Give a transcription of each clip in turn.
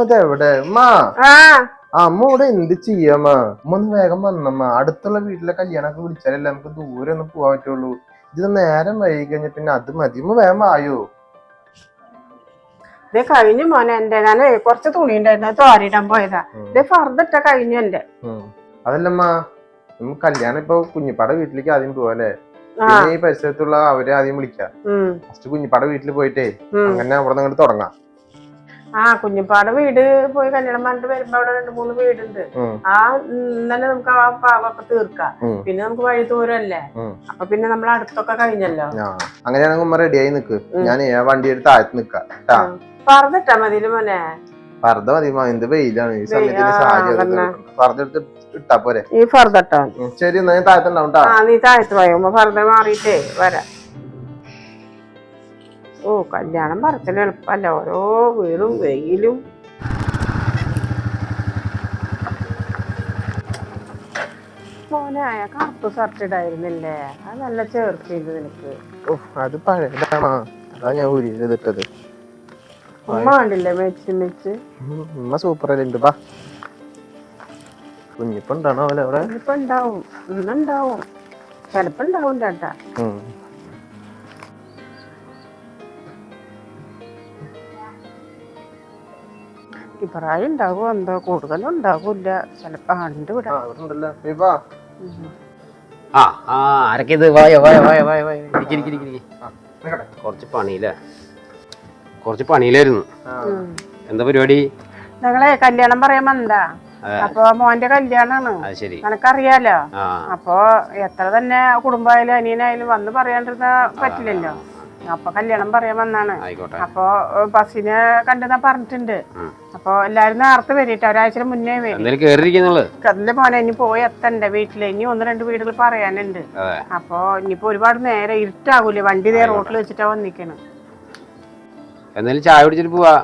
ഇതെവിടെ അമ്മ ഇവിടെ എന്ത് ചെയ്യാമ്മ ഉമ്മ? ഒന്ന് വേഗം വന്നമ്മ അടുത്തുള്ള വീട്ടിലെ കല്യാണമൊക്കെ വിളിച്ചാലല്ലേ നമുക്ക് ദൂരെ ഒന്ന് പോവാൻ പറ്റുള്ളൂ. ഇത് നേരം വൈകി കഴിഞ്ഞ പിന്നെ അത് മതി. ഉമ്മ വേഗം വായോ. ഇത് കഴിഞ്ഞു മോനെ എന്റെ ഞാൻ കുറച്ച് തുണി ഉണ്ടായിരുന്നു തോരിടാൻ പോയതാ. ഇത് ഫർദിട്ട കഴിഞ്ഞു എന്റെ. അതല്ലമ്മാ നമുക്ക് കല്യാണം ഇപ്പൊ കുഞ്ഞിപ്പാട വീട്ടിലേക്ക് ആദ്യം പോവല്ലേ ഈ പരിസരത്തുള്ള അവരെ ആദ്യം വിളിക്കാം. ഫസ്റ്റ് കുഞ്ഞിപ്പാട വീട്ടിൽ പോയിട്ടേ അങ്ങനെ അവിടെ നിന്ന് തുടങ്ങാം. ആ കുഞ്ഞിപ്പാടെ വീട് പോയി കല്യാണം പറഞ്ഞിട്ട് വരുമ്പോ അവിടെ രണ്ട് മൂന്ന് വീടുണ്ട്. ആ ഇന്നലെ നമുക്ക് ആ പാവൊക്കെ തീർക്കാം. പിന്നെ നമുക്ക് വഴി ദൂരല്ലേ. അപ്പൊ പിന്നെ നമ്മൾ അടുത്തൊക്കെ കഴിഞ്ഞല്ലോ? അങ്ങനെയാണെങ്കിൽ ഉമ്മ റെഡി ആയി നിക്ക്. ഞാൻ വണ്ടി എടുത്ത് താഴത്ത് നിക്കാം. പറഞ്ഞിട്ടാ മതി മോനെ. പർദ്ദ മതി എന്ത് വെയിലാണ്? ഈ സമയത്ത് അതന്നെ. എടുത്ത് ഇട്ടാ പോരെ. ഈ ഫർദിട്ടാ ഉം. ശരി എന്നാ ഞാൻ താഴത്തുണ്ടാവും നീ താഴത്ത് പോയുമ്പോ ഫർദ മാറിയിട്ടേ വരാം. ഓ കല്യാണം പറച്ചിൽ എളുപ്പമല്ല. ഓരോ വീടും വെയിലും. മോനായ കറുപ്പ് ഷർട്ട് ഇടായിരുന്നില്ലേ? അത് നല്ല ചേർത്തില്ല നിനക്ക്. ഉഫ്, അത് പഴയതാണോ? അതാ ഞാൻ ഊരിയിട്ടത് ഉമ്മ കണ്ടില്ലേ മെച്ച് മെച്ച്? ഉമ്മ സൂപ്പർ അല്ലേ? ഉണ്ട് പാ കുഞ്ഞിപ്പുണ്ടാണോ അവിടെ കുഞ്ഞിപ്പുണ്ടാവും. ഇന്നുണ്ടാവും. ചിലപ്പോ ഉണ്ടാവും ചേട്ടാ. ഉം. ഉണ്ടാകും ഉണ്ടാവും എന്തോ കൂടുതലും ഉണ്ടാകൂല ചിലപ്പോ ആണ്ട് ആ, വിടാം അവിടെ ഉണ്ടല്ലോ നീ വാ. ആ ആ ആരൊക്കെ ഇത്? വായോ വായോ വായോ വായോ വായോ. കുറച്ച് പണിയില്ലേ? കുറച്ച് പണിയിലായിരുന്നു. എന്താ പരിപാടി? ഞങ്ങളെ കല്യാണം പറയാൻ വന്നതാ അപ്പൊ മോന്റെ കല്യാണാണ്. നിനക്കറിയാലോ? അപ്പൊ എത്ര തന്നെ കുടുംബമായാലും അനിയനായാലും വന്ന് പറയാണ്ടിരുന്ന പറ്റില്ലല്ലോ. അപ്പൊ കല്യാണം പറയാൻ വന്നാണ്. ആയിക്കോട്ടെ. അപ്പൊ ബസ്സിനെ കണ്ടെന്നാ പറഞ്ഞിട്ടുണ്ട്. അപ്പൊ എല്ലാരും നേരത്തെ വരിട്ടോ. ഒരാഴ്ച മുന്നേ വരും. എന്തായാലും കേറിയിരിക്കുന്നുള്ളു. കല്ല് മോനെ ഇനി പോയി എത്തണ്ടേ വീട്ടിൽ. ഇനി ഒന്ന് രണ്ട് വീടുകൾ പറയാനുണ്ട്. അതെ. അപ്പൊ ഇനിയിപ്പോ ഒരുപാട് നേരെ ഇരുട്ടാവൂലേ? വണ്ടി നേരെ റോട്ടിൽ വെച്ചിട്ടാ വന്നിക്കണ്. എന്തായാലും ചായ കുടിച്ചിട്ട് പോവാ.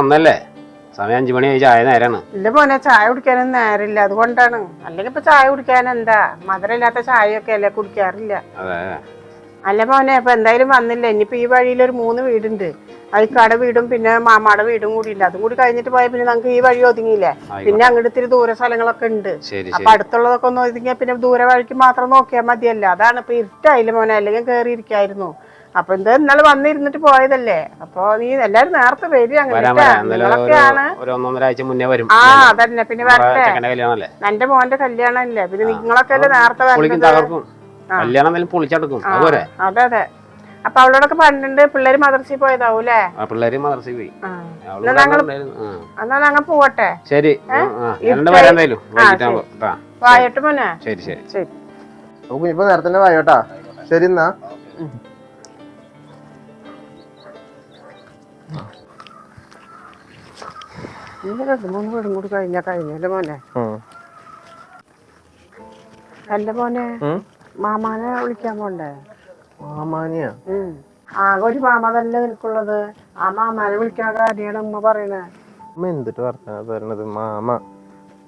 വന്നല്ലേ? സമയം അഞ്ചു മണിയായി. ചായ നേരാണ്. ഇല്ല മോനെ ചായ കുടിക്കാനും നേരമില്ല. അതുകൊണ്ടാണ്. അല്ലെങ്കിൽ ഇപ്പൊ ചായ കുടിക്കാൻ എന്താ? മധുരമില്ലാത്ത ചായയൊക്കെ അല്ലേ കുടിക്കാറില്ല. അതെ. അല്ല മോനെ ഇപ്പൊ എന്തായാലും വന്നില്ല? ഇനിയിപ്പോ ഈ വഴിയിൽ ഒരു മൂന്ന് വീടുണ്ട്. അത് കട വീടും പിന്നെ മാമാടെ വീടും കൂടി ഇല്ല അതും കൂടി കഴിഞ്ഞിട്ട് പോയാൽ പിന്നെ നമുക്ക് ഈ വഴി ഒതുങ്ങിയില്ലേ? പിന്നെ അങ്ങോട്ട് ഇത്തിരി ദൂര സ്ഥലങ്ങളൊക്കെ ഉണ്ട്. അപ്പൊ അടുത്തുള്ളതൊക്കെ ഒന്ന് ഒതുങ്ങിയാൽ പിന്നെ ദൂരെ വഴിക്ക് മാത്രം നോക്കിയാൽ മതിയല്ല. അതാണ് ഇപ്പൊ ഇരുട്ടായില്ല മോനെ? അല്ലെങ്കിൽ കയറി ഇരിക്കായിരുന്നു അപ്പൊ എന്താ ഇന്നലെ വന്നിരുന്നിട്ട് പോയതല്ലേ? അപ്പൊ നീ എല്ലാരും നേരത്തെ വരും അങ്ങനെ ആ അതന്നെ. പിന്നെ വരട്ടെ. എന്റെ മോന്റെ കല്യാണം അല്ലേ പിന്നെ നിങ്ങളൊക്കെ അല്ലേ നേരത്തെ തകർക്കും. കല്യാണം എന്തായാലും പൊളിച്ചടക്കും. ആ, അതുപോലെ അതെ അതെ. അപ്പൊ അവളോടൊക്കെ പണ്ടുണ്ട് പിള്ളേര് മദർസി പോയതാവൂലേ പിള്ളേര് മദർസി പോയി. ആ. എന്നാ ഞങ്ങൾ പോവട്ടെ? ശരി. വായട്ട് മോനെ. ശരി ശരി. ശരി. കുഞ്ഞിപ്പോ നേരത്തെ വായോട്ടാ ശരി എന്നാ. ഇന്ന് രണ്ട് മൂന്ന് വീടും കൂടി കഴിഞ്ഞാ കഴിഞ്ഞല്ലേ മോനെ. അല്ല മോനെ? മാമാനെ വിളിക്കാൻ പോണ്ടേ? മാമാനിയാ? ആ ആകെ ഒരു മാമ തന്നെ നിനക്കുള്ളത് ആ മാമാനെ വിളിക്കാൻ കാര്യമാണ് ഉമ്മ പറയണേ? അമ്മ എന്തിട്ട് പറഞ്ഞാ പറയണത്? മാമ.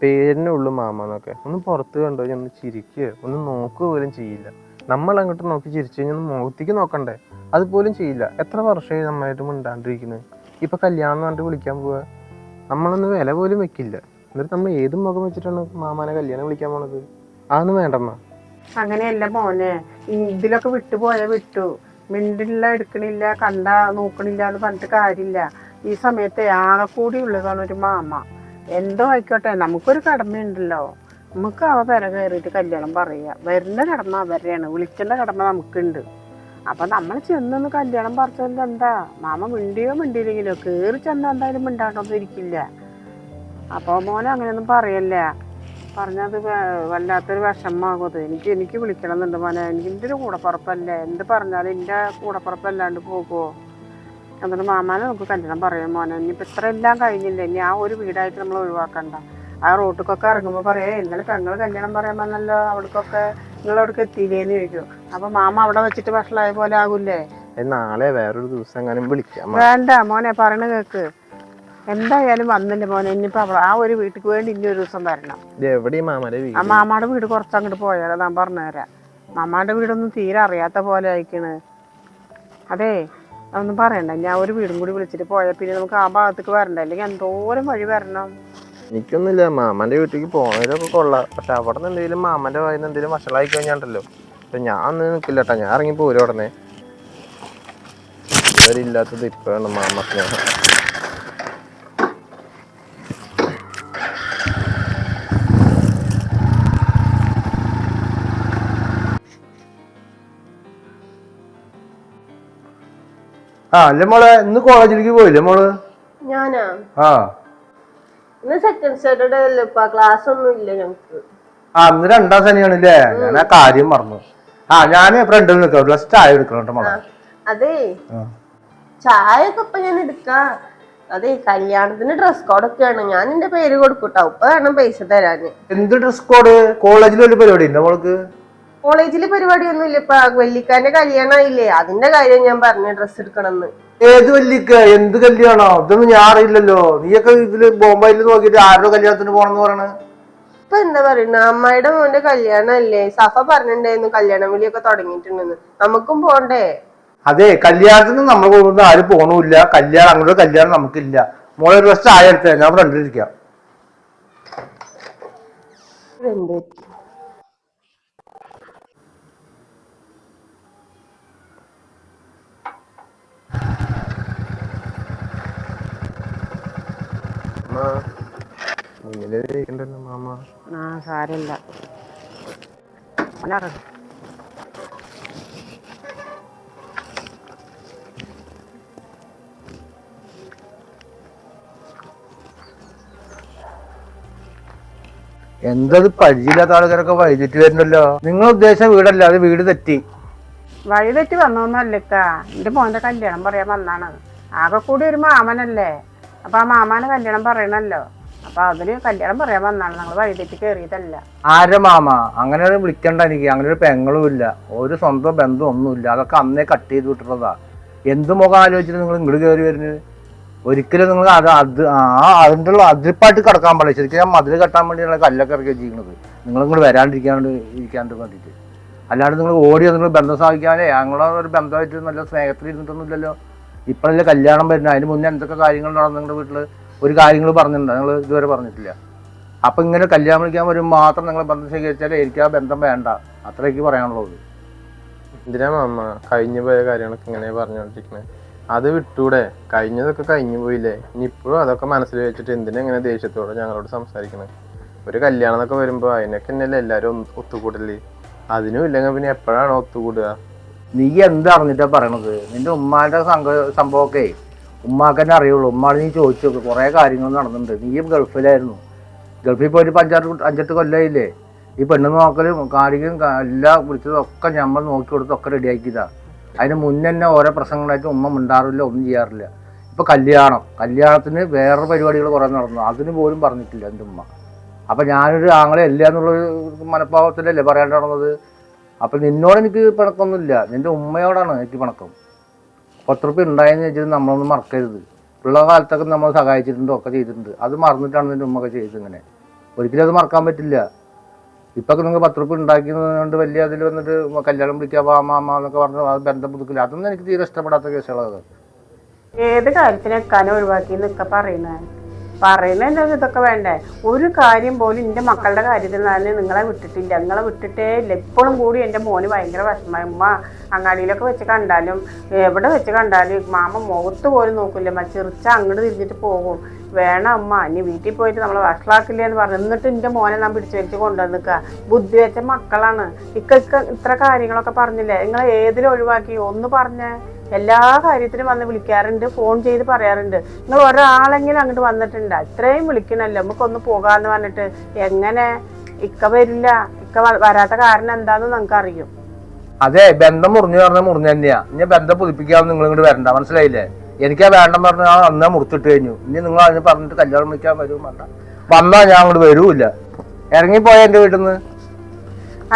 പേരിനെ ഉള്ളു മാമ എന്നൊക്കെ. ഒന്ന് പുറത്ത് കണ്ടു? കഴിഞ്ഞാൽ ഒന്ന് ചിരിക്കുക ഒന്ന് നോക്കുക പോലും ചെയ്യില്ല. നമ്മൾ അങ്ങോട്ട് നോക്കി ചിരിച്ചു കഴിഞ്ഞാൽ മുഖത്തേക്ക് നോക്കണ്ടേ? അതുപോലും ചെയ്യില്ല. എത്ര വർഷമായി നമ്മളായിട്ട് മിണ്ടാണ്ടിരിക്കുന്നത് ഇപ്പൊ കല്യാണം എന്ന് പറഞ്ഞിട്ട് വിളിക്കാൻ പോവാ. നമ്മളൊന്നും വില പോലും വെക്കില്ല. എന്നിട്ട് നമ്മൾ ഏത് മുഖം വെച്ചിട്ടാണ് മാമാനെ കല്യാണം വിളിക്കാൻ പോണത്? അതൊന്നും വേണ്ടമ്മ അങ്ങനെയല്ല മോനെ. ഇതിലൊക്കെ വിട്ടുപോയ വിട്ടു. മിണ്ടില്ല എടുക്കണില്ല കണ്ട നോക്കണില്ല എന്ന് പറഞ്ഞിട്ട് കാര്യമില്ല. ഈ സമയത്ത് ആകെ കൂടി ഉള്ളതാണ് ഒരു മാമ. എന്തോ ആയിക്കോട്ടെ നമുക്കൊരു കടമയുണ്ടല്ലോ. നമുക്ക് അവ പെര കയറിയിട്ട് കല്യാണം പറയുക വരുന്ന കടമ അവരുടെയാണ് വിളിക്കേണ്ട കടമ നമുക്കുണ്ട്. അപ്പൊ നമ്മൾ ചെന്നൊന്ന് കല്യാണം പറിച്ചത് എന്താ? മാമ മിണ്ടിയോ മിണ്ടിയില്ലെങ്കിലോ? കയറി ചെന്ന എന്തായാലും മിണ്ടാണ്ടൊന്നും ഇരിക്കില്ല. അപ്പൊ മോനെ അങ്ങനെയൊന്നും പറയല്ലേ. പറഞ്ഞത് വല്ലാത്തൊരു വിഷമാകും അത്. എനിക്ക് എനിക്ക് വിളിക്കണം എന്നുണ്ട് മോനെ. എനിക്ക് എന്റെ ഒരു കൂടപ്പുറപ്പല്ലേ? എന്ത് പറഞ്ഞാലും എന്റെ കൂടപ്പുറപ്പല്ലാണ്ട് പോകുമോ എന്നിട്ട് മാമാനെ നമുക്ക് കല്യാണം പറയാം മോനെ. ഇനിയിപ്പോൾ ഇത്ര എല്ലാം കഴിഞ്ഞില്ല? ഇനി ആ ഒരു വീടായിട്ട് നമ്മൾ ഒഴിവാക്കണ്ട. ആ റോട്ടിക്കൊക്കെ ഇറങ്ങുമ്പോൾ പറയേ ഇന്നലെ പെങ്ങൾ കല്യാണം പറയാൻ വന്നല്ലോ. അവിടേക്കൊക്കെ നിങ്ങൾ അവിടേക്ക് എത്തിയില്ലേന്ന് ചോദിക്കും. അപ്പൊ മാമ അവിടെ വെച്ചിട്ട് വഷളായ പോലെ ആകൂലേ നാളെ വേറൊരു ദിവസം അങ്ങനെ വിളിക്കാം വേണ്ട മോനെ പറയണ കേക്ക്. എന്തായാലും വന്നില്ല മോനെ? ഇനിയിപ്പോ അവ- ആ ഒരു വീട്ടിക്ക് വേണ്ടി ഇനി ഒരു ദിവസം വരണം. ഇത് എവിടെ മാമാരെ വീട്? ആ മാമാടെ വീട് കുറച്ച് അങ്ങോട്ട് പോയാലോ ഞാൻ പറഞ്ഞുതരാം. മാമാന്റെ വീടൊന്നും തീരെ അറിയാത്ത പോലെ അയക്കണ് അതെ അതൊന്നും പറയണ്ട. ഞാൻ ഒരു വീടും കൂടി വിളിച്ചിട്ട് പോയാൽ പിന്നെ നമുക്ക് ആ ഭാഗത്തേക്ക് വരണ്ട? അല്ലെങ്കിൽ എന്തോരം വഴി വരണം. എനിക്കൊന്നുമില്ല. മാമന്റെ വീട്ടിലേക്ക് പോണതിലൊക്കെ കൊള്ളാം. പക്ഷെ അവിടെ നിന്ന് എന്തെങ്കിലും മാമന്റെ വായിൽ നിന്ന് എന്തെങ്കിലും വഷളായി കഴിഞ്ഞാണ്ടല്ലോ. അപ്പൊ ഞാൻ അന്ന് നിൽക്കില്ല കേട്ടോ ഞാൻ ഇറങ്ങി പോരും ഉടനെ ഇവരില്ലാത്തത് ഇപ്പോഴാണ് മാമ സ്നേഹം ആ അല്ല മോളെ ഇന്ന് കോളേജിലേക്ക് പോയില്ലേ മോൾ? ഞാനാ? ആ. ഇന്ന് സെക്കൻഡ് സാറ്റർഡേ അല്ലേ? ക്ലാസ് ഒന്നും ഇല്ല ഞങ്ങക്ക്. ആ ഇന്ന് രണ്ടാം ശനിയാണല്ലേ? ഞാൻ ആ കാര്യം മറന്നു. ആ ഞാൻ ഫ്രണ്ടിൽ നിൽക്കാം പ്ലസ് ചായ എടുക്കണം കേട്ടോ മോളെ. അതെ. ചായ ഒക്കെ ഇപ്പൊ ഞാൻ എടുക്കാ. അതെ കല്യാണത്തിന് ഡ്രസ് കോഡൊക്കെയാണ് ഞാൻ എന്റെ പേര് കൊടുക്കൂട്ടോ. ഇപ്പൊ വേണം പൈസ തരാന്. എന്ത് ഡ്രസ് കോഡ് കോളേജിൽ ഒരു പരിപാടി ഉണ്ടോ മോൾക്ക്? കോളേജിൽ പരിപാടിയൊന്നും ഇല്ല ഇപ്പൊ വെള്ളിക്കാരന്റെ കല്യാണമായില്ലേ അതിന്റെ കാര്യം ഞാൻ പറഞ്ഞു ഡ്രസ് എടുക്കണമെന്ന്. ഏത് വല്ലിക്ക? എന്ത് കല്യാണോ? ഇതൊന്നും ഞാൻ അറിയില്ലല്ലോ. നീയൊക്കെ ഇതിൽ ബോംബെയിൽ നോക്കിയിട്ട് ആരുടെ കല്യാണത്തിന് പോണെന്ന് പറയണ? ഇപ്പൊ എന്താ പറയുന്നത് അമ്മായിയുടെ മോന്റെ കല്യാണം അല്ലേ സഫ പറഞ്ഞിട്ടുണ്ടായിരുന്നു കല്യാണം വിളിയൊക്കെ തുടങ്ങിയിട്ടുണ്ടെന്ന്. നമുക്കും പോണ്ടേ? അതെ കല്യാണത്തിന് നമ്മൾ പോകുന്നത് ആരും പോണില്ല. കല്യാണം അങ്ങനെ കല്യാണം നമുക്കില്ല. മോളെ ഒരു വർഷം എടുത്തേ ഞാൻ ഫ്രണ്ടിലിരിക്കാം എന്ത് മാമ. ആ സാരമില്ല. എന്തത് പരിചയമില്ലാത്ത ആൾക്കാരൊക്കെ വൈകിട്ട് വരുന്നല്ലോ? നിങ്ങൾ ഉദ്ദേശിച്ച വീടല്ല അത് വീട് തെറ്റി. വഴി തെറ്റി വന്നോന്നല്ലക്ക മോന്റെ കല്യാണം പറയാൻ വന്നാണ്. ആകെ കൂടി ഒരു മാമനല്ലേ? അപ്പൊ ആ മാമാനെ കല്യാണം പറയണല്ലോ. അപ്പൊ അതിന് കല്യാണം പറയാൻ വന്നാണ്. ഞങ്ങൾ വഴി തെറ്റി കയറിയതല്ല ആരെ മാമ? അങ്ങനെ ഒരു വിളിക്കണ്ട എനിക്ക്. അങ്ങനെ ഒരു പെങ്ങളും ഇല്ല. ഒരു സ്വന്തം ബന്ധം ഒന്നുമില്ല. അതൊക്കെ അന്നേ കട്ട് ചെയ്ത് വിട്ടിട്ടതാ. എന്ത് മുഖം ആലോചിച്ചിട്ട് നിങ്ങൾ ഇങ്ങോട്ട് കയറി വരുന്നത് ഒരിക്കലും നിങ്ങൾ അത് അത് ആ അതിന്റെ ഉള്ള അതിരിപ്പായിട്ട് കിടക്കാൻ പാടില്ല. ശരിക്കും ഞാൻ മതിൽ കെട്ടാൻ വേണ്ടിയാണ് കല്ലൊക്കെ ഇറക്കി വെച്ചിരിക്കുന്നത് നിങ്ങൾ ഇങ്ങോട്ട് വരാണ്ടിരിക്കാണ്ട് ഇരിക്കാണ്ട് വേണ്ടിയിട്ട് അല്ലാണ്ട് നിങ്ങൾ ഓടി നിങ്ങൾ ബന്ധം സ്ഥാപിക്കാനേ ഞങ്ങളെ ഒരു ബന്ധമായിട്ട് നല്ല സ്നേഹത്തിൽ ഇരുന്നിട്ടൊന്നുമില്ലല്ലോ. ഇപ്പോഴല്ലേ കല്യാണം വരുന്നത്. അതിന് മുന്നേ എന്തൊക്കെ കാര്യങ്ങൾ നടന്നു നിങ്ങളുടെ വീട്ടിൽ ഒരു കാര്യങ്ങൾ പറഞ്ഞിട്ടുണ്ടോ? നിങ്ങൾ ഇതുവരെ പറഞ്ഞിട്ടില്ല. അപ്പം ഇങ്ങനെ കല്യാണം വിളിക്കാൻ വരുമ്പോൾ മാത്രം നിങ്ങൾ ബന്ധം സ്വീകരിച്ചാൽ എനിക്ക് ആ ബന്ധം വേണ്ട. അത്രയ്ക്ക് പറയാനുള്ളത് എന്തിനാ മാമ? കഴിഞ്ഞു പോയ കാര്യങ്ങളൊക്കെ ഇങ്ങനെ പറഞ്ഞുകൊണ്ടിരിക്കുന്നത് അത് വിട്ടൂടെ? കഴിഞ്ഞതൊക്കെ കഴിഞ്ഞു പോയില്ലേ? ഇനി ഇപ്പോഴും അതൊക്കെ മനസ്സിൽ വെച്ചിട്ട് എന്തിനാ ഇങ്ങനെ ദേഷ്യത്തോടെ ഞങ്ങളോട് സംസാരിക്കണേ ഒരു കല്യാണം എന്നൊക്കെ വരുമ്പോൾ അതിനൊക്കെ തന്നെയല്ലേ എല്ലാവരും ഒന്ന് ഒത്തുകൂടൽ? അതിനും ഇല്ലെങ്കിൽ പിന്നെ എപ്പോഴാണ് ഒത്തുകൂടുക? നീ എന്തറിഞ്ഞിട്ടാ പറയണത്? നിന്റെ ഉമ്മാന്റെ സംഘ സംഭവമൊക്കെ ഉമ്മാക്ക് തന്നെ അറിയുള്ളൂ. ഉമ്മാട് നീ ചോദിച്ചു കുറെ കാര്യങ്ങൾ നടന്നിട്ടുണ്ട്. നീയും ഗൾഫിലായിരുന്നു. ഗൾഫിൽ പോയിട്ട് അഞ്ചാറ് അഞ്ചെട്ട് കൊല്ലമായില്ലേ ഈ പെണ്ണ് നോക്കലും കാര്യം എല്ലാം വിളിച്ചതും ഒക്കെ നമ്മൾ നോക്കി കൊടുത്തൊക്കെ റെഡിയാക്കിയതാ അതിന് മുന്നേ തന്നെ ഓരോ പ്രശ്നങ്ങളായിട്ട് ഉമ്മ മിണ്ടാറില്ല ഒന്നും ചെയ്യാറില്ല. ഇപ്പൊ കല്യാണം. കല്യാണത്തിന് വേറെ പരിപാടികൾ കുറേ നടന്നു. അതിന് പോലും പറഞ്ഞിട്ടില്ല എന്റെ ഉമ്മ. അപ്പൊ ഞാനൊരു ആങ്ങളെ അല്ല എന്നുള്ളൊരു മനഃഭാവത്തിലല്ലേ നടന്നത് അപ്പൊ നിന്നോട് എനിക്ക് പിണക്കൊന്നുമില്ല. നിന്റെ ഉമ്മയോടാണ് എനിക്ക് പിണക്കം. പത്ത് റുപ്യ ഉണ്ടായെന്ന് വെച്ചിട്ട് നമ്മളൊന്നും മറക്കരുത്. ഉള്ള കാലത്തൊക്കെ നമ്മൾ സഹായിച്ചിട്ടുണ്ട് ഒക്കെ ചെയ്തിട്ടുണ്ട്. അത് മറന്നിട്ടാണ് നിന്റെ ഉമ്മയൊക്കെ ചെയ്തത് ഇങ്ങനെ. ഒരിക്കലും അത് മറക്കാൻ പറ്റില്ല. ഇപ്പൊ നിങ്ങൾ പത്ത് റുപ്യ ഉണ്ടാക്കിയതുകൊണ്ട് വലിയ അതിൽ വന്നിട്ട് കല്യാണം വിളിക്കുക മാമ മാമ എന്നൊക്കെ പറഞ്ഞ് അത് ബന്ധം പുതുക്കില്ല. അതൊന്നും എനിക്ക് തീരെ ഇഷ്ടപ്പെടാത്ത കേസുകളാണ് ഏത് കാര്യത്തിനൊക്കെ ഒഴിവാക്കി എന്നൊക്കെ പറയുന്നത്? പറയുന്നതിന്റെ ഇതൊക്കെ വേണ്ടേ? ഒരു കാര്യം പോലും എന്റെ മക്കളുടെ കാര്യത്തിൽ തന്നെ നിങ്ങളെ വിട്ടിട്ടില്ല. നിങ്ങളെ വിട്ടിട്ടേ ഇല്ല ഇപ്പോഴും കൂടി എന്റെ മോന് ഭയങ്കര വിഷമമായി ഉമ്മ അങ്ങാടിയിലൊക്കെ വെച്ച് കണ്ടാലും എവിടെ വെച്ച് കണ്ടാലും മാമ മുഖത്ത് പോലും നോക്കില്ല അമ്മ ചിറിച്ച അങ്ങോട്ട് തിരിഞ്ഞിട്ട് പോകും. വേണം അമ്മ ഇനി വീട്ടിൽ പോയിട്ട് നമ്മളെ വഷളാക്കില്ല എന്ന് പറഞ്ഞു എന്നിട്ട് എന്റെ മോനെ ഞാൻ പിടിച്ചു വലിച്ച് കൊണ്ടുവന്നിക്കുക ബുദ്ധി വെച്ച മക്കളാണ്. ഇക്ക ഇത്ര കാര്യങ്ങളൊക്കെ പറഞ്ഞില്ലേ? നിങ്ങൾ ഏതിലും ഒഴിവാക്കി. ഒന്ന് പറഞ്ഞേ. എല്ലാ കാര്യത്തിനും വന്ന് വിളിക്കാറുണ്ട് ഫോൺ ചെയ്ത് പറയാറുണ്ട്. നിങ്ങൾ ഒരാളെങ്കിലും അങ്ങോട്ട് വന്നിട്ടുണ്ട്? ഇത്രയും വിളിക്കണല്ലോ നമുക്കൊന്ന് പോകാന്ന് പറഞ്ഞിട്ട് എങ്ങനെ ഇക്ക വരില്ല ഇക്ക വരാത്ത കാരണം എന്താന്ന് നമുക്ക് അറിയും? അതെ ബന്ധം മുറിഞ്ഞു പറഞ്ഞാൽ മുറിഞ്ഞു തന്നെയാ. ഇനി ബന്ധം പുതുപ്പിക്കാതെ നിങ്ങൾ ഇങ്ങോട്ട് വരണ്ട മനസ്സിലായില്ലേ? എനിക്കാ വേണ്ടെന്ന് പറഞ്ഞ ആ അന്നാ മുറിച്ചിട്ട് കഴിഞ്ഞു. ഇനി നിങ്ങൾ അതിന് പറഞ്ഞിട്ട് കല്യാണം വിളിക്കാൻ വരും വേണ്ട. വന്നാ ഞാൻ അങ്ങോട്ട് വരൂല്ല. ഇറങ്ങിപ്പോയ എന്റെ വീട്ടിൽ നിന്ന്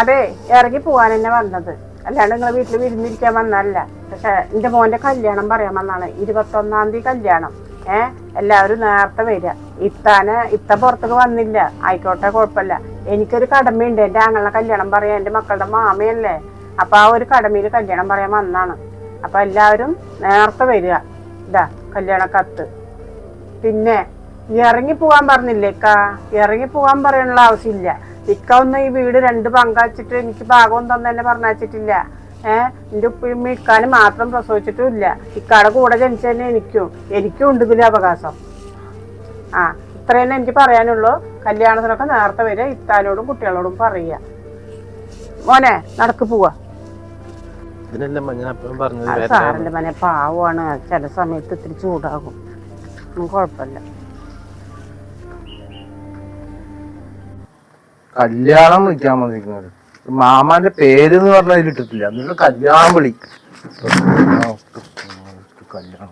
അതെ ഇറങ്ങി പോവാൻ തന്നെ വന്നത്. അല്ലാണ്ട് നിങ്ങളെ വീട്ടിൽ വിരുന്നിരിക്കാൻ വന്നല്ല പക്ഷെ എന്റെ മോന്റെ കല്യാണം പറയാൻ വന്നാണ് ഇരുപത്തൊന്നാം തീയതി കല്യാണം. ഏ? എല്ലാവരും നേരത്തെ വരിക. ഇത്താനെ ഇത്ത പുറത്തേക്ക് വന്നില്ല. ആയിക്കോട്ടെ കുഴപ്പമില്ല. എനിക്കൊരു കടമയുണ്ട്. എന്റെ ആങ്ങളുടെ കല്യാണം പറയാൻ എന്റെ മക്കളുടെ മാമയല്ലേ? അപ്പം ആ ഒരു കടമയിൽ കല്യാണം പറയാൻ വന്നാണ് അപ്പം എല്ലാവരും നേരത്തെ വരിക. ഇതാ കല്യാണ കത്ത്. പിന്നെ ഇറങ്ങി പോകാൻ പറഞ്ഞില്ലേക്കാ ഇറങ്ങി പോകാൻ പറയാനുള്ള ആവശ്യമില്ല. ഇക്ക ഒന്നും ഈ വീട് രണ്ട് പങ്കാച്ചിട്ട് എനിക്ക് ഭാഗം തന്നെ പറഞ്ഞിട്ടില്ല ഏഹ് എന്റെ ഉപ്പയും ഇക്കാനും മാത്രം പ്രസവിച്ചിട്ടും ഇല്ല ഇക്കാടെ കൂടെ ജനിച്ച തന്നെ എനിക്കും. എനിക്കും ഉണ്ട് ഇതിലെ അവകാശം. ആ ഇത്ര തന്നെ എനിക്ക് പറയാനുള്ളൂ. കല്യാണത്തിനൊക്കെ നേരത്തെ വരെ ഇത്താനോടും കുട്ടികളോടും പറയുക. മോനെ നടക്ക് പോവാ. സാറിന്റെ മനെ പാവമാണ്. ചില സമയത്ത് ഇത്തിരി ചൂടാകും. കുഴപ്പമില്ല. കല്യാണം വിളിക്കാൻ വന്നിരിക്കുന്നത്. മാമാന്റെ പേര് എന്ന് പറഞ്ഞാൽ ഇട്ടിട്ടില്ല. എന്നിട്ട് കല്യാണം വിളി. കല്യാണം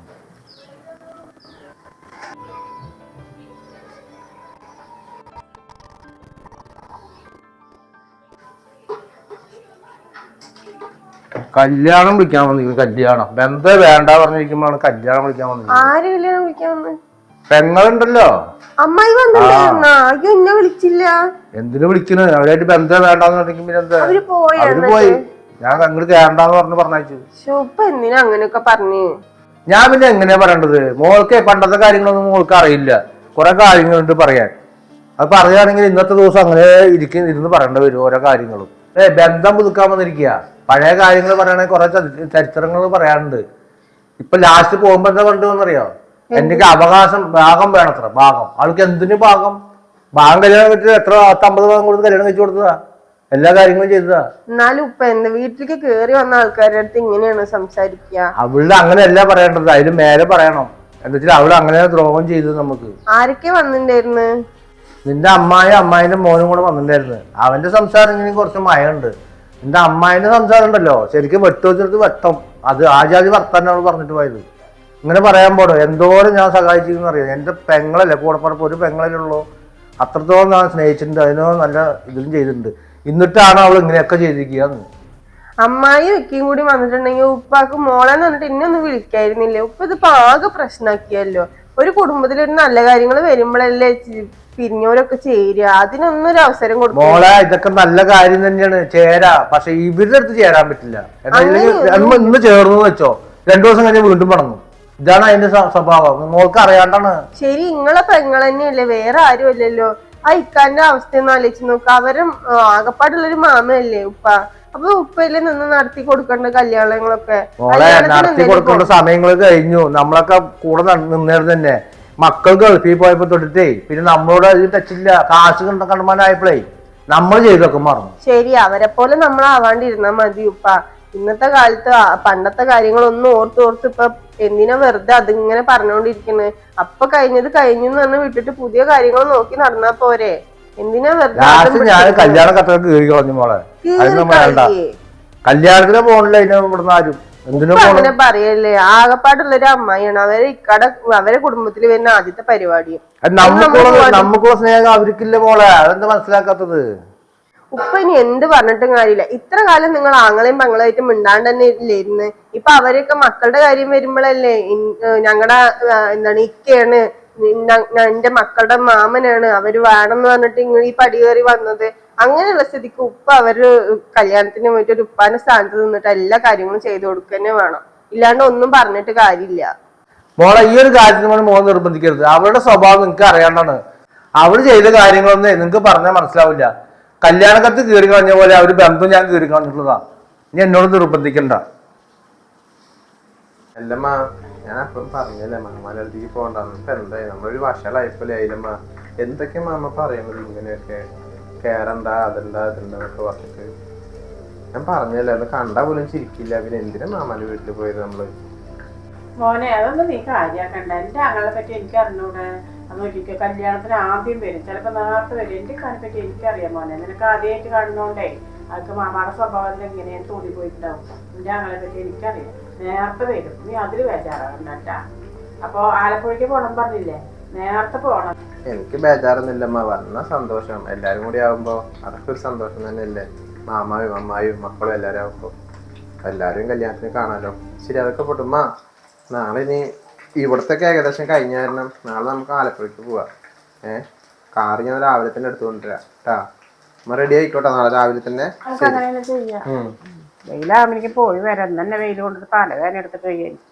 കല്യാണം വിളിക്കാൻ വന്നിരിക്കുന്നു. കല്യാണം. ബന്ധം വേണ്ട പറഞ്ഞിരിക്കുമ്പോഴാണ് കല്യാണം വിളിക്കാൻ വന്നിരിക്കുന്നത്. ആര് കല്യാണം വിളിക്കാൻ വന്ന്? പെങ്ങളുണ്ടല്ലോ. അമ്മായി വന്നിട്ടുണ്ടായിരുന്നാ അയ്യോ എന്നെ വിളിച്ചില്ല. എന്തിനു വിളിക്കണു? അവരായിട്ട് ബന്ധം വേണ്ടെങ്കിൽ പറഞ്ഞെങ്കിൽ പിന്നെ എന്താ? അവർ പോയി അവർ പോയി. ഞാൻ അങ്ങോട്ട് കേറണ്ടെന്ന് പറഞ്ഞു പറഞ്ഞു ശുഭ എന്തിനാ അങ്ങനെയൊക്കെ പറഞ്ഞു? ഞാൻ പിന്നെ എങ്ങനെയാ പറയേണ്ടത്? മോൾക്ക് പണ്ടത്തെ കാര്യങ്ങളൊന്നും മോൾക്ക് അറിയില്ല. കുറെ കാര്യങ്ങളുണ്ട് പറയാൻ. അത് പറയുകയാണെങ്കിൽ ഇന്നത്തെ ദിവസം അങ്ങനെ ഇരിക്കും ഇരുന്ന് പറയേണ്ടി വരും ഓരോ കാര്യങ്ങളും. ഏ ബന്ധം പുതുക്കാൻ വന്നിരിക്കുക പഴയ കാര്യങ്ങൾ പറയണെങ്കിൽ കുറെ ചരിത്രങ്ങൾ പറയാനുണ്ട്. ഇപ്പൊ ലാസ്റ്റ് പോകുമ്പോ എന്താ കണ്ടുവന്നറിയോ എനിക്ക് അവകാശം ഭാഗം വേണത്ര ഭാഗം. ആൾക്ക് എന്തിനു ഭാഗം? ഭാഗം കല്യാണം കിട്ടി എത്ര പത്തമ്പത് ഭാഗം കൊടുത്ത് കല്യാണം കഴിച്ചു കൊടുത്തതാ? എല്ലാ കാര്യങ്ങളും ചെയ്തതാ? എന്നാലും ഇപ്പൊ എന്താ വീട്ടിലേക്ക് കേറി വന്ന ആൾക്കാരുടെ അടുത്ത് ഇങ്ങനെയാണ് സംസാരിക്കുക. അവളുടെ അങ്ങനെയല്ല പറയേണ്ടത്. അതിന് മേലെ പറയണം. എന്താ വെച്ചാൽ അവൾ അങ്ങനെ ദ്രോഹം ചെയ്തത് നമുക്ക്. ആരൊക്കെ വന്നിട്ടുണ്ടായിരുന്നു നിന്റെ അമ്മായി അമ്മായിന്റെ മോനും കൂടെ വന്നിട്ടുണ്ടായിരുന്നു അവന്റെ സംസാരം ഇങ്ങനെ കുറച്ച് മയമുണ്ട് നിന്റെ അമ്മായിന്റെ സംസാരം ഉണ്ടല്ലോ. ശരിക്കും വെട്ട് വെച്ചെടുത്ത് വെട്ടം. അത് ആചാര്യ വർത്താനാണ് പറഞ്ഞിട്ട് പോയത്. ഇങ്ങനെ പറയാൻ പോടോ. എന്തോരം ഞാൻ സഹായിച്ചിരുന്നു അറിയാം? എന്റെ പെങ്ങളല്ലേ കൂടപ്പറപ്പ് ഒരു പെങ്ങളല്ലേ ഉള്ളൂ. അത്രത്തോളം ഞാൻ സ്നേഹിച്ചിട്ടുണ്ട് അതിനോ നല്ല ഇതിലും ചെയ്തിട്ടുണ്ട്. എന്നിട്ടാണ് അവൾ ഇങ്ങനെയൊക്കെ ചെയ്തിരിക്കുക അമ്മായി വെക്കിയും കൂടി വന്നിട്ടുണ്ടെങ്കിൽ ഉപ്പാക്ക് മോളെന്ന് പറഞ്ഞിട്ട് എന്നെ ഒന്ന് വിളിക്കായിരുന്നില്ലേ? ഉപ്പ ഇതിപ്പോ ആകെ പ്രശ്നമാക്കിയല്ലോ ഒരു കുടുംബത്തിൽ ഒരു നല്ല കാര്യങ്ങൾ വരുമ്പോഴല്ലേ പിരിഞ്ഞവരൊക്കെ ചേരുക. അതിനൊന്നും ഒരു അവസരം കൊടുക്കും മോളെ ഇതൊക്കെ നല്ല കാര്യം തന്നെയാണ്. ചേരാ. പക്ഷെ ഇവരുടെ അടുത്ത് ചേരാൻ പറ്റില്ല. ഇന്ന് ചേർന്നു വെച്ചോ? രണ്ടു ദിവസം കഴിഞ്ഞ് വീണ്ടും പണങ്ങും ഇതാണ് അതിന്റെ സ്വഭാവം. മോൾക്ക് അറിയാണ്ടാണ് ശരി ഇങ്ങളെ പെങ്ങൾ തന്നെയല്ലേ വേറെ ആരും അല്ലല്ലോ ആ ഇക്കാന്റെ അവസ്ഥ ഒന്ന് ആലോചിച്ച് നോക്ക. അവരും ആകപ്പാടുള്ളൊരു മാമയല്ലേ ഉപ്പ. അപ്പൊ ഉപ്പയിൽ നിന്ന് നടത്തി കൊടുക്കേണ്ട കല്യാണങ്ങളൊക്കെ? മോളെ നടത്തി കൊടുക്കേണ്ട സമയങ്ങൾ കഴിഞ്ഞു. നമ്മളൊക്കെ കൂടെ നിന്നേരം തന്നെ. മക്കൾ ഗൾഫിൽ പോയപ്പോ തൊട്ടിട്ടേ പിന്നെ നമ്മളോട് അതിൽ ടച്ചില്ല കാശ് കണ്ട കണ്ടമാനായപ്പോഴേ നമ്മൾ ചെയ്തൊക്കെ മറന്നു. ശരി അവരെ പോലെ നമ്മൾ ആവാണ്ടിരുന്നാ മതി ഉപ്പ. ഇന്നത്തെ കാലത്ത് പണ്ടത്തെ കാര്യങ്ങളൊന്നും ഓർത്ത് ഓർത്ത് ഇപ്പൊ എന്തിനാ വെറുതെ അതിങ്ങനെ പറഞ്ഞുകൊണ്ടിരിക്കുന്നത് അപ്പൊ കഴിഞ്ഞത് കഴിഞ്ഞു എന്ന് പറഞ്ഞ് വിട്ടിട്ട് പുതിയ കാര്യങ്ങൾ നോക്കി നടന്നാ പോരെ. എന്തിനാ വെറുതെ ഞാൻ കല്യാണ കത്തൊക്കെ കീറി കളഞ്ഞു മോളെ. കല്യാണത്തിന് പോണില്ല ഇവിടുന്ന് ആരും. അങ്ങനെ പറയല്ലേ? ആകപ്പാടുള്ളൊരു അമ്മായിയാണ്. അവരെ ഇക്കട അവരെ കുടുംബത്തിൽ വരുന്ന ആദ്യത്തെ നമുക്കുള്ള നമുക്കുള്ള സ്നേഹം അവർക്കില്ല മോളെ. അതെന്താ മനസ്സിലാക്കാത്തത്? ഉപ്പ ഇനി എന്ത് പറഞ്ഞിട്ടും കാര്യമില്ല. ഇത്ര കാലം നിങ്ങൾ ആങ്ങളെയും പങ്ങളായിട്ട് മിണ്ടാണ്ട് തന്നെ ഇല്ലായിരുന്നു ഇപ്പൊ അവരൊക്കെ മക്കളുടെ കാര്യം വരുമ്പോഴല്ലേ ഞങ്ങളുടെ എന്താണ് ഇക്കയാണ് എന്റെ മക്കളുടെ മാമനാണ് അവർ വേണമെന്ന് പറഞ്ഞിട്ട് ഇങ്ങനെ ഈ പടി കയറി വന്നത്. അങ്ങനെയുള്ള സ്ഥിതിക്ക് ഉപ്പ അവർ കല്യാണത്തിന് വേണ്ടി ഒരു ഉപ്പാന്റെ സ്ഥാനത്ത് നിന്നിട്ട് എല്ലാ കാര്യങ്ങളും ചെയ്തു കൊടുക്കുക തന്നെ വേണം. ഇല്ലാണ്ട് ഒന്നും പറഞ്ഞിട്ട് കാര്യമില്ല. മോളെ ഈ ഒരു കാര്യത്തിന് നമ്മൾ മോൻ നിർബന്ധിക്കരുത്. അവരുടെ സ്വഭാവം നിങ്ങൾക്ക് അറിയാണ്ടാണ്. അവൾ ചെയ്ത കാര്യങ്ങളൊന്നും നിങ്ങൾക്ക് പറഞ്ഞാൽ മനസ്സിലാവില്ല. കല്യാണക്കത്ത് കീറി കളഞ്ഞ പോലെ ഒരു ബന്ധം ഞാൻ കീറി കളഞ്ഞിട്ടുള്ളതാ. നീ എന്നോട് നിർബന്ധിക്കണ്ട. അല്ലമ്മ ഞാൻ അപ്പം പറഞ്ഞല്ലേ അടുത്തേക്ക് പോകണ്ടെന്ന് ഇപ്പൊ എന്തായി? നമ്മളൊരു വഷളായപ്പോലെ ആയില്ലമ്മ എന്തൊക്കെ മാമ പറയുന്നത് ഇങ്ങനെയൊക്കെ? കേറണ്ട അതെന്താ അതെന്താന്നൊക്കെ പറഞ്ഞിട്ട്. ഞാൻ പറഞ്ഞല്ലേ അത് കണ്ടാ പോലും ചിരിക്കില്ല. പിന്നെ എന്തിനാ മാമാന്റെ വീട്ടിൽ പോയത് നമ്മൾ? മോനെ അതൊന്നും നീ കാര്യാക്കണ്ട. എന്റെ ആങ്ങളെ പറ്റി എനിക്ക് അറിഞ്ഞൂടെ. ഒരിക്കൽ കല്യാണത്തിന് ആദ്യം വരും. ചിലപ്പോ നേരത്തെ വരും. എന്റെ കാലിനെ പറ്റി എനിക്കറിയാം മോനെ. നിനക്ക് ആദ്യമായിട്ട് കാണുന്നോണ്ടേ അതൊക്കെ മാമാടെ സ്വഭാവത്തിൽ എങ്ങനെയാണ് തോന്നി പോയിട്ടുണ്ടാവും എന്റെ ആങ്ങളെ പറ്റി എനിക്കറിയാം. നേരത്തെ വരും. നീ അതിൽ ബേജാറാകണ്ട അപ്പൊ ആലപ്പുഴയ്ക്ക് പോണം പറഞ്ഞില്ലേ? നേരത്തെ പോണം. എനിക്ക് ബേജാറൊന്നുമില്ലമ്മ. വന്ന സന്തോഷം. എല്ലാരും കൂടി ആവുമ്പോ അതൊക്കെ ഒരു സന്തോഷം തന്നെയല്ലേ? മാമായും അമ്മായും മക്കളും എല്ലാരും ആവുമ്പോ. എല്ലാരും കല്യാണത്തിന് കാണാലോ. ശരി അതൊക്കെ പൊട്ടുമ്മ നാളെ ഇനി ഇവിടത്തൊക്കെ ഏകദേശം കഴിഞ്ഞ കാരണം നാളെ നമുക്ക് ആലപ്പുഴക്ക് പോവാം. ഏഹ് കാറ് ഞാൻ രാവിലെ തന്നെ എടുത്തുകൊണ്ടിരാം കേട്ടാ നമ്മൾ റെഡി ആയിക്കോട്ടെ നാളെ രാവിലെ തന്നെ ശരി. ഉം. വെയിലാകുമ്പോൾ എനിക്ക് പോയി വരാം. ഇന്ന് തന്നെ വെയിൽ കൊണ്ടിട്ട് തലവേദന എടുത്തിട്ട് വയ്യ എനിക്ക്